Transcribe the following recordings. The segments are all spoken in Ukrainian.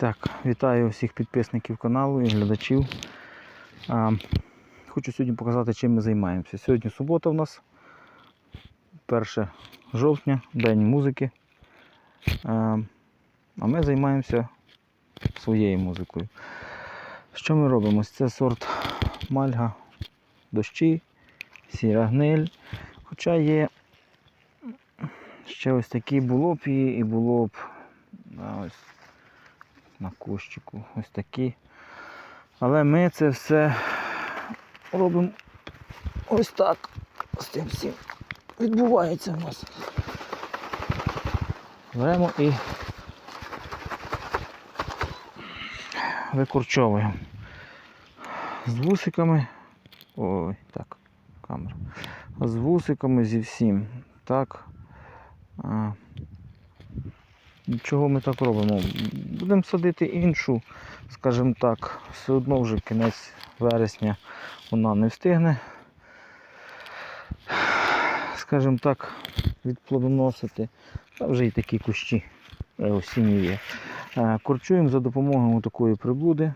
Так, вітаю всіх підписників каналу і глядачів. А, хочу сьогодні показати, чим ми займаємося. Сьогодні субота у нас, 1 жовтня, День музики. А, а ми займаємося своєю музикою. Що ми робимо? Це сорт мальга, дощі, сіра гниль. Хоча є ще ось такі було б і, було б ось на кущику. Ось такі. Але ми це все робимо ось так. З цим всім відбувається в нас. Беремо і викорчовуємо. З вусиками. Ой, так, камера. З вусиками зі всім. Так. Чого ми так робимо? Будемо садити іншу, скажімо так, все одно вже кінець вересня вона не встигне, скажімо так, відплодоносити. Та вже і такі кущі е, осінні є. Е, Корчуємо за допомогою такої приблуди.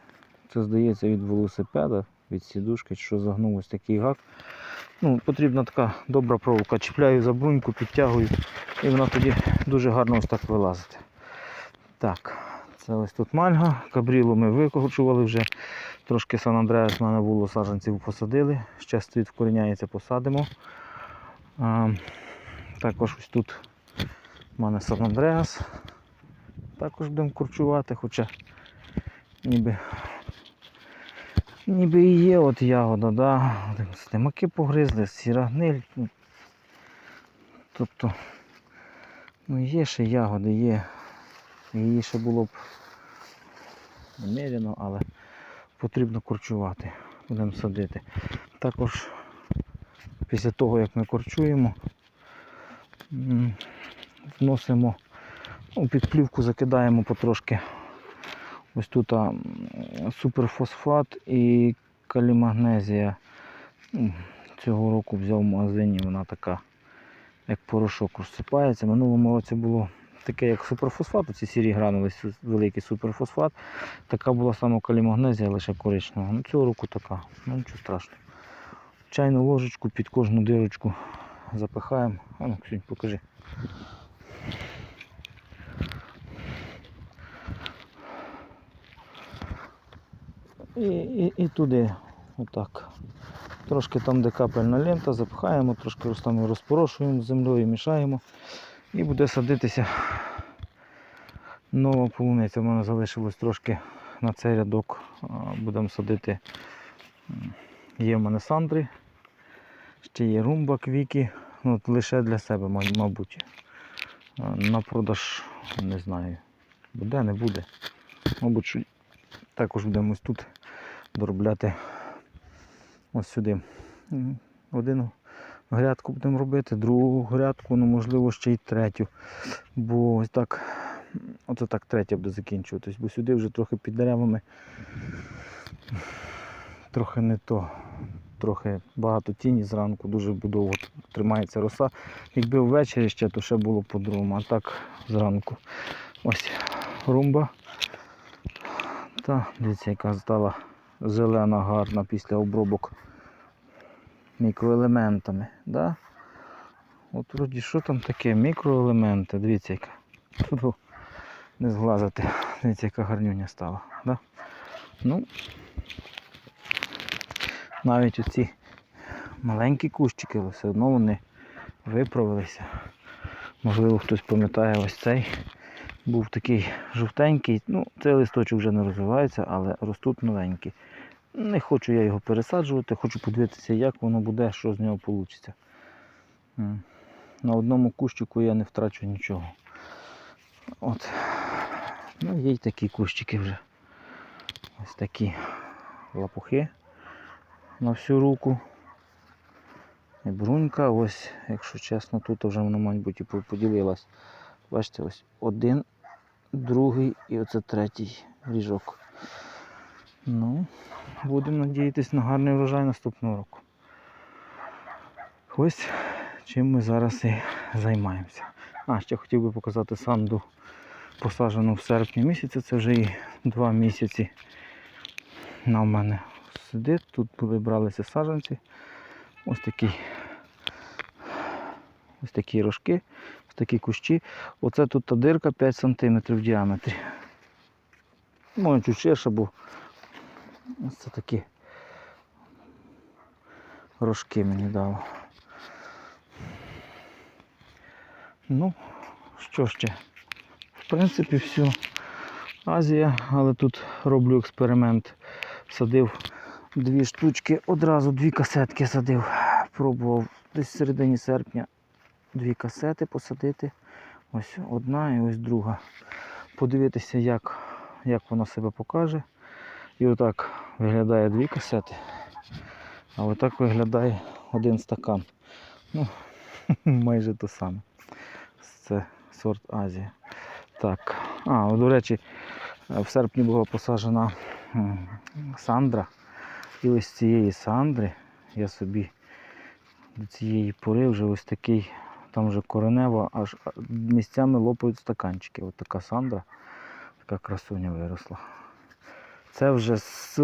Це здається від велосипеда, від сідушки, що загнув ось такий гак. Ну, Потрібна така добра проволока. Чіпляю за бруньку, підтягую, і вона тоді дуже гарно ось так вилазить. Так, це ось тут мальга. Кабрілу ми викорчували вже. Трошки Сан Андреас в мене було саджанців посадили. Ще стоїть вкоріняється, посадимо. А, також ось тут в мене Сан Андреас. Також будемо корчувати, хоча ніби ніби і є от ягода, да. Стимаки погризли, сіра гниль. ну. Тобто, ну є ще ягоди, є. Її ще було б немерено, але потрібно корчувати. Будемо садити. Також після того, як ми корчуємо, вносимо, ну, під плівку закидаємо потрошки. Ось тут суперфосфат і калімагнезія. Цього року взяв в магазині, вона така, як порошок розсипається. Минулому році було таке, як суперфосфат, ці сірі гранули, великий суперфосфат. Така була саме калімагнезія, лише коричнева. Ну, цього року така, ну нічого страшного. Чайну ложечку під кожну дирочку запихаємо. А ну, Ксюнь, покажи. І, і, і туди, отак. Трошки там, де капельна лента, запихаємо, трошки ось там розпорошуємо з землею, мішаємо. І буде садитися нова полуниця. У мене залишилось трошки на цей рядок. Будемо садити. Є в мене сандри, ще є румба, квіки. Ну, от лише для себе, мабуть. На продаж не знаю. Буде, не буде. Мабуть, що також будемо ось тут доробляти ось сюди. Один грядку будемо робити, другу грядку, ну можливо ще й третю. Бо ось так, оце так третя буде закінчуватись, бо сюди вже трохи під деревами трохи не то. Трохи багато тіні зранку, дуже довго тримається роса. Якби ввечері ще, то ще було по-другому, а так зранку. Ось румба. Та дивіться, яка стала зелена, гарна після обробок мікроелементами. Да? От вроді що там таке? Мікроелементи. Дивіться, яка. Фу, Не зглазити. Дивіться, яка гарнюня стала. Да? Ну, навіть оці маленькі кущики, але все одно вони виправилися. Можливо, хтось пам'ятає ось цей. Був такий жовтенький. Ну, цей листочок вже не розвивається, але ростуть новенькі. Не хочу я його пересаджувати, хочу подивитися, як воно буде, що з нього вийде. На одному кущику я не втрачу нічого. От. Ну, є й такі кущики вже. Ось такі лапухи на всю руку. І брунька, ось, якщо чесно, тут вже вона, мабуть, і поділилась. Бачите, ось один, другий і оце третій ріжок. Ну, будемо надіятися на гарний врожай наступного року. Ось чим ми зараз і займаємося. А, ще хотів би показати санду посаджену в серпні місяці. Це вже і два місяці на мене сидить. Тут були бралися саджанці. Ось такий. Ось такі рожки, ось такі кущі. Оце тут та дирка 5 см в діаметрі. Може чуть ширше, бо це такі рожки мені дало. Ну, що ще? В принципі, все. Азія, але тут роблю експеримент. Садив дві штучки, одразу дві касетки садив. Пробував десь в середині серпня дві касети посадити. Ось одна і ось друга. Подивитися, як, як воно себе покаже. І отак виглядає дві касети. А отак виглядає один стакан. Ну, майже то саме. Це сорт Азія. Так. А, до речі, в серпні була посаджена сандра. І ось цієї сандри я собі до цієї пори вже ось такий, там вже коренево, аж місцями лопають стаканчики. Ось така сандра, така красуня виросла. Це вже з,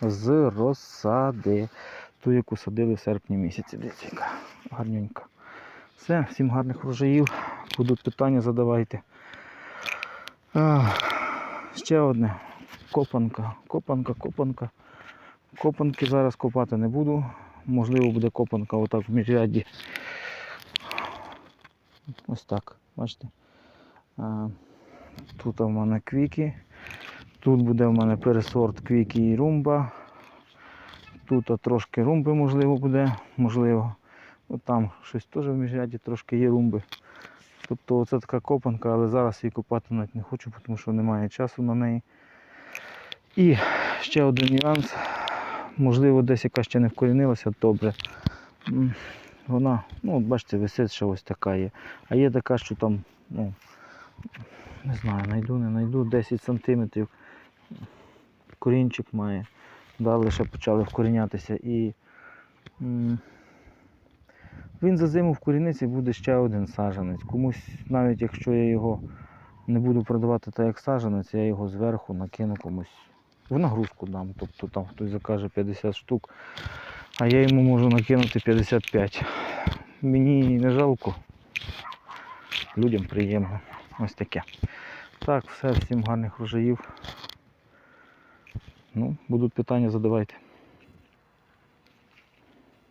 з розсади. Ту, яку садили в серпні місяці. Дивіться, яка гарненька. Все, всім гарних врожаїв. Будуть питання, задавайте. А, ще одне. Копанка, копанка, копанка. Копанки зараз копати не буду. Можливо, буде копанка отак в міжряді. Ось так, бачите. А, тут у мене квіки. Тут буде в мене пересорт квіки і румба. Тут трошки румби можливо буде, можливо. От там щось теж в міжряді трошки є румби. Тобто оце така копанка, але зараз її копати навіть не хочу, тому що немає часу на неї. І ще один нюанс. Можливо, десь яка ще не вкорінилася добре. Вона, ну от бачите, висить ще ось така є. А є така, що там, ну, не знаю, знайду, не знайду, 10 сантиметрів. Корінчик має. Да, лише почали вкорінятися. І він за зиму в коріниці буде ще один саджанець. Комусь, навіть якщо я його не буду продавати так як саджанець, я його зверху накину комусь в нагрузку дам. Тобто там хтось закаже 50 штук, а я йому можу накинути 55. Мені не жалко. Людям приємно. Ось таке. Так, все, всім гарних врожаїв. Ну, будуть питання, задавайте.